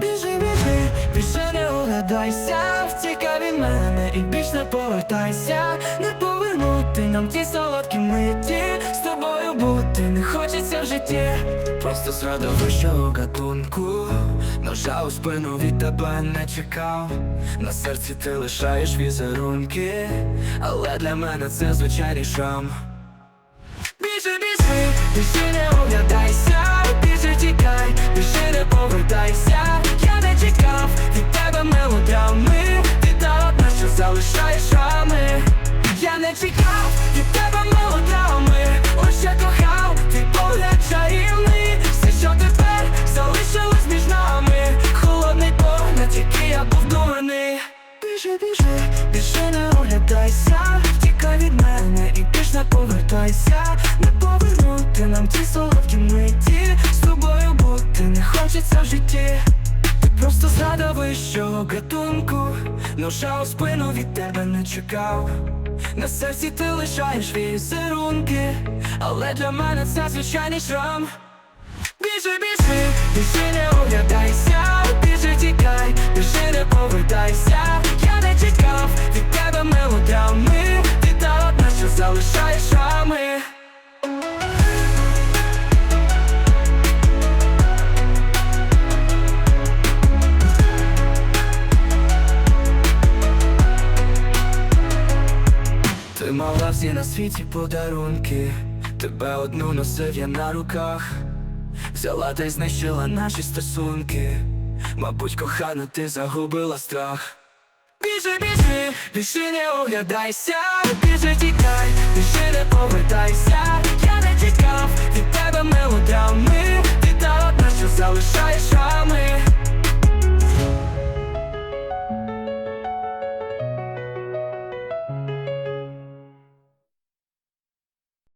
Біжи, біжи, більше не оглядайся, втікай від мене і більш не повертайся, не повернути нам ті солодкі миті, з тобою бути не хочеться в житті. Просто з радовищого гатунку, ножа у спину від тебе не чекав. На серці ти лишаєш візерунки, але для мене це звичайний шрам. Біжи, біжи, більше не залишаєш рами. Я не чекав від тебе мелодрами, ось я кохав, ти погляд чарівний, все, що тепер залишилось між нами, холодний погляд, який я був дурний. Біжи, біжи, біжи, не оглядайся, втікай від мене і більш не повертайся, вищого гатунку, ножа у спину від тебе не чекав. На серці ти лишаєш візерунки, але для мене це звичайний шрам. Біжи, біжи, біжи, не оглядайся, біжи, тікай, біжи, не повертайся, я не чекав від тебе мелодрами, ти та одна, що залишаєш рами. Ти мала всі на світі подарунки, тебе одну носив я на руках, взяла та й знищила наші стосунки. Мабуть, кохана, ти загубила страх. Біжи, біжи, більше не оглядайся, біжи, тікай, більше не повертайся, я не тікав, від тебе мелодрами, ти та одна, що залишаєш шами.